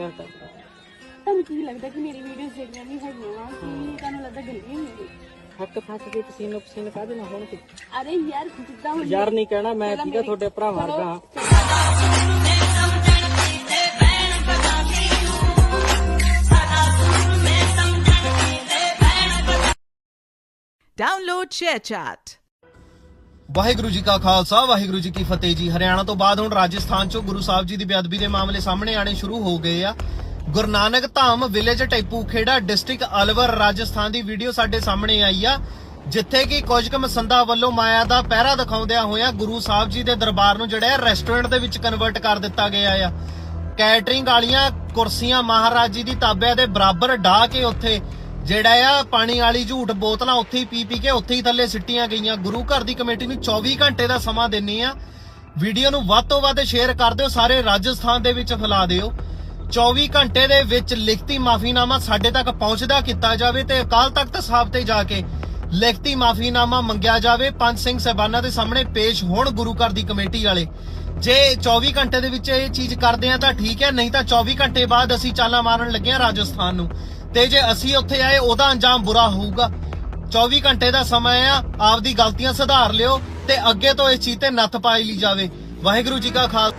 ਘੰਟਾ ਤੁਹਾਨੂੰ ਕੀ ਲੱਗਦਾ ਕਿ ਮੇਰੀ ਵੀਡੀਓਜ਼ ਜਿਹੜੀਆਂ ਵੀ ਹੈਗੀਆਂ ਵਾ ਕਿ ਤੁਹਾਨੂੰ ਲੱਗਦਾ ਗੰਦੀਆਂ ਹੀ ਨੇ ਹੱਕ ਫੱਕ ਕੇ ਪਸੀਨੋ ਪਸੀਨ ਕਾਹਦੇ ਨਾਲ ਹੋਣਗੇ ਅਰੇ ਯਾਰ ਜਿੱਦਾਂ ਹੁਣ ਯਾਰ ਨਹੀਂ ਕਹਿਣਾ ਮੈਂ ਠੀਕਾ ਤੁਹਾਡੇ ਭਰਾ ਵਰਗਾ। Download ShareChat. ਵਾਹਿਗੁਰੂ ਜੀ ਕਾ ਖਾਲਸਾ, ਵਾਹਿਗੁਰੂ ਜੀ ਕੀ ਫਤਿਹ ਜੀ। ਹਰਿਆਣਾ ਤੋਂ ਬਾਅਦ ਹੁਣ ਰਾਜਸਥਾਨ ਚੋਂ ਗੁਰੂ ਸਾਹਿਬ ਜੀ ਦੀ ਬੇਅਦਬੀ ਦੇ ਮਾਮਲੇ ਸਾਹਮਣੇ ਆਣੇ ਸ਼ੁਰੂ ਹੋ ਗਏ ਆ। ਗੁਰੂ ਨਾਨਕ ਧਾਮ ਵਿਲੇਜ ਟੈਪੂ ਖੇੜਾ ਡਿਸਟ੍ਰਿਕਟ ਅਲਵਰ ਰਾਜਸਥਾਨ ਦੀ ਵੀਡੀਓ ਸਾਡੇ ਸਾਹਮਣੇ ਆਈ ਆ, ਜਿੱਥੇ ਕਿ ਕੁਝ ਮਸੰਦਾ ਵੱਲੋਂ ਮਾਇਆ ਦਾ ਪਹਿਰਾ ਦਿਖਾਉਂਦਿਆਂ ਹੋਇਆਂ ਗੁਰੂ ਸਾਹਿਬ ਜੀ ਦੇ ਦਰਬਾਰ ਨੂੰ ਜਿਹੜਾ ਰੈਸਟੋਰੈਂਟ ਦੇ ਵਿੱਚ ਕਨਵਰਟ ਕਰ ਦਿੱਤਾ ਗਿਆ ਆ। ਕੈਟਰਿੰਗ ਵਾਲੀਆਂ ਕੁਰਸੀਆਂ ਮਹਾਰਾਜ ਜੀ ਦੀ ਤਾਬਿਆਂ ਦੇ ਬਰਾਬਰ ਢਾ ਕੇ ਉੱਥੇ ਜਿਹੜਾ ਆ, ਪਾਣੀ ਵਾਲੀ ਝੂਠ ਬੋਤਲਾਂ ਉੱਥੇ ਹੀ ਪੀ ਪੀ ਕੇ ਉੱਥੇ ਹੀ ਥੱਲੇ ਸਿੱਟੀਆਂ ਗਈਆਂ। ਗੁਰੂ ਘਰ ਦੀ ਕਮੇਟੀ ਨੂੰ 24 ਘੰਟੇ ਦਾ ਸਮਾਂ ਦਿੰਨੀ ਆ। ਵੀਡੀਓ ਨੂੰ ਵੱਧ ਤੋਂ ਵੱਧ ਸ਼ੇਅਰ ਕਰ ਦਿਓ, ਸਾਰੇ ਰਾਜਸਥਾਨ ਦੇ ਵਿੱਚ ਫੈਲਾ ਦਿਓ। 24 ਘੰਟੇ ਦੇ ਵਿੱਚ ਲਿਖਤੀ ਮਾਫੀਨਾਮਾ ਸਾਡੇ ਤੱਕ ਪਹੁੰਚਦਾ ਕੀਤਾ ਜਾਵੇ ਤੇ ਅਕਾਲ ਤਖਤ ਸਾਹਿਬ ਤੇ ਜਾ ਕੇ ਲਿਖਤੀ ਮਾਫੀਨਾਮਾ ਮੰਗਿਆ ਜਾਵੇ। ਪੰਜ ਸਿੰਘ ਸਹਿਬਾਨਾਂ ਦੇ ਸਾਹਮਣੇ ਪੇਸ਼ ਹੋਣ ਗੁਰੂ ਘਰ ਦੀ ਕਮੇਟੀ ਵਾਲੇ। ਜੇ 24 ਘੰਟੇ ਦੇ ਵਿੱਚ ਇਹ ਚੀਜ਼ ਕਰਦੇ ਆ ਤਾਂ ਠੀਕ ਹੈ, ਨਹੀਂ ਤਾਂ 24 ਘੰਟੇ ਬਾਅਦ ਅਸੀਂ ਚਾਲਾਂ ਮਾਰਨ ਲੱਗੇ ਆ ਰਾਜਸਥਾਨ ਨੂੰ। ਤੇ ਜੇ ਅਸੀਂ ਉੱਥੇ ਆਏ, ਉਹਦਾ ਅੰਜਾਮ ਬੁਰਾ ਹੋਊਗਾ। 24 ਘੰਟੇ ਦਾ ਸਮਾਂ ਆ, ਆਪਦੀ ਗਲਤੀਆਂ ਸੁਧਾਰ ਲਿਓ ਤੇ ਅੱਗੇ ਤੋਂ ਇਸ ਚੀਜ਼ ਤੇ ਨੱਥ ਪਾਈ ਲਈ ਜਾਵੇ। ਵਾਹਿਗੁਰੂ ਜੀ ਕਾ ਖਾਲਸਾ।